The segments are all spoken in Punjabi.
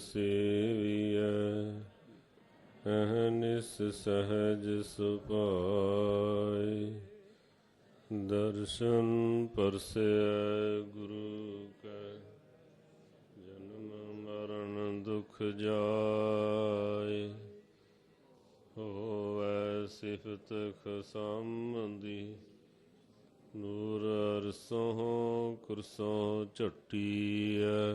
ਸੇਵੀਐ ਅਹਨਿਸ ਸਹਜ ਸੁਪਾਈ ਦਰਸ਼ਨ ਪਰਸੈ ਗੁਰੂ ਕੈ, ਜਨਮ ਮਰਨ ਦੁਖ ਜਾਏ। ਹੋਵੈ ਸਿਫਤ ਖਸਮਦੀ, ਨੂਰ ਅਰਸੋਂ ਕੁਰਸੋਂ ਝੱਟੀ ਐ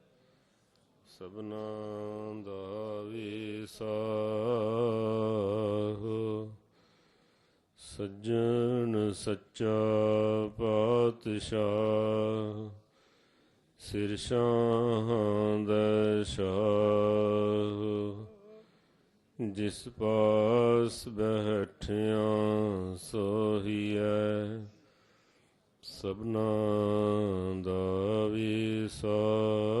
ਸਭਨਾ ਦਾ ਵਿਸਾਹ ਸੱਜਣ ਸੱਚਾ ਪਾਤਸ਼ਾਹ, ਸਿਰ ਸ਼ਾਂਦ ਸ਼ਾਹ। ਜਿਸ ਪਾਸ ਬੈਠਿਆ ਸੋਹੀਐ ਸਭਨਾ ਦਾ ਵਿਸਾਹ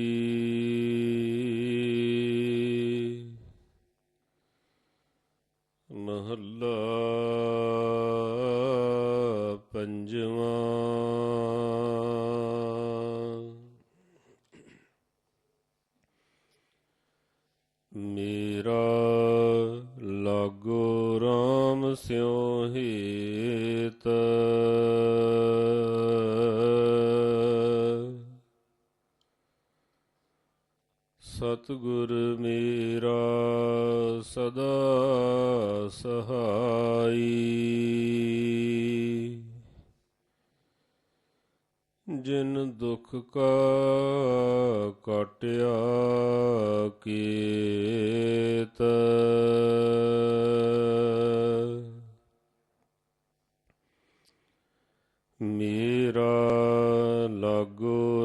ਮਹੱਲਾ ਪੰਜਵਾਂ। ਮੇਰਾ ਸਤਿਗੁਰ ਮੇਰਾ ਸਦਾ ਸਹਾਈ। ਜਿਨ ਦੁਖ ਕਾ ਕਾਟਿਆ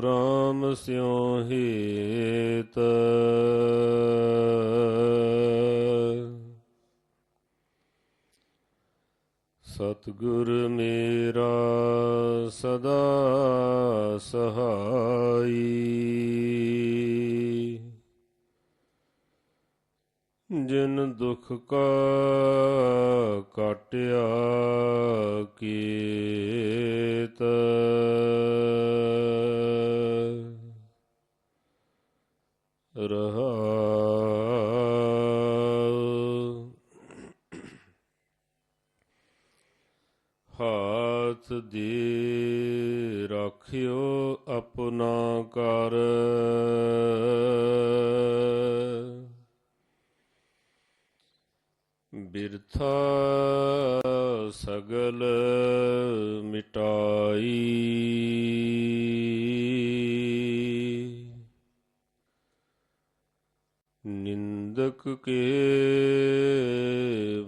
RAM ਸਿਉ ਹੀਤ। ਸਤਿਗੁਰ ਮੇਰਾ ਸਦਾ ਸਹਾਈ। ਜਿਨ ਦੁਖ ਕਾ ਕਾਟਿਆ ਕੀਤ। ਦੇ ਰਾਖਿਓ ਆਪਣਾ ਕਰ ਬਿਰਥਾ ਸਗਲ ਮਿਟਾਈ। ਨਿੰਦਕ ਕੇ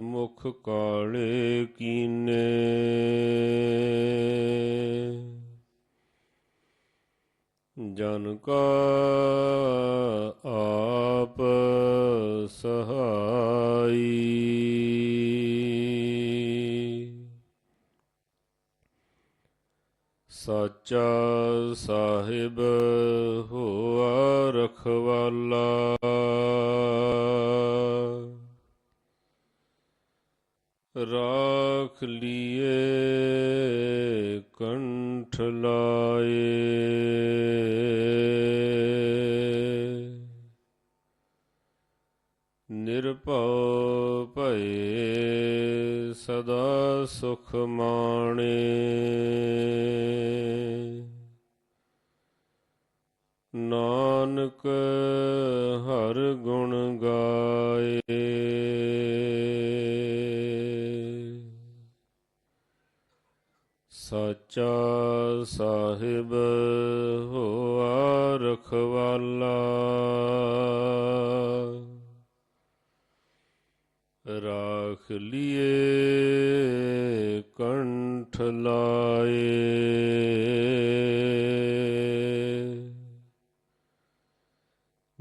ਮੁਖ ਕਾਲੇ ਕੀਨੇ। ਜਨ ਕਾ ਆਪ ਸਹਾਈ। ਸੱਚਾ ਸਾਹਿਬ ਹੋਆ ਰਖਵਾਲਾ। ਰਾਖ ਲੀਏ ਕੰਠ ਲਾਏ। ਨਿਰਭਉ ਭਏ ਸਦਾ ਸੁਖ ਮਾਣੇ। ਨਾਨਕ ਹਰ ਗੁਣ ਗਾਏ। ਸਾਚਾ ਸਾਹਿਬ ਹੋਆ ਰਖਵਾਲਾ। ਰਾਖ ਲਿਏ ਕੰਠ ਲਾਏ।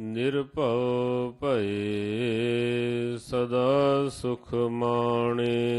ਨਿਰਭਉ ਭਏ ਸਦਾ ਸੁਖ ਮਾਣੇ।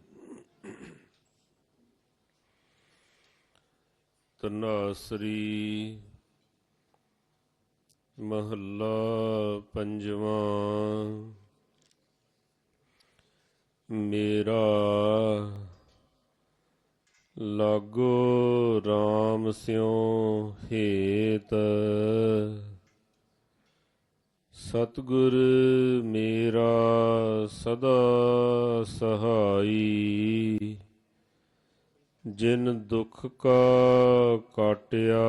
ਤਨਾਸਰੀ ਮਹੱਲਾ ਪੰਜਵਾਂ। ਮੇਰਾ ਲਾਗੋ RAM ਸਿਉ ਹੇਤ। ਸਤਿਗੁਰ ਮੇਰਾ ਸਦਾ ਸਹਾਈ। ਜਿਨ ਦੁਖ ਕਾ ਕਾਟਿਆ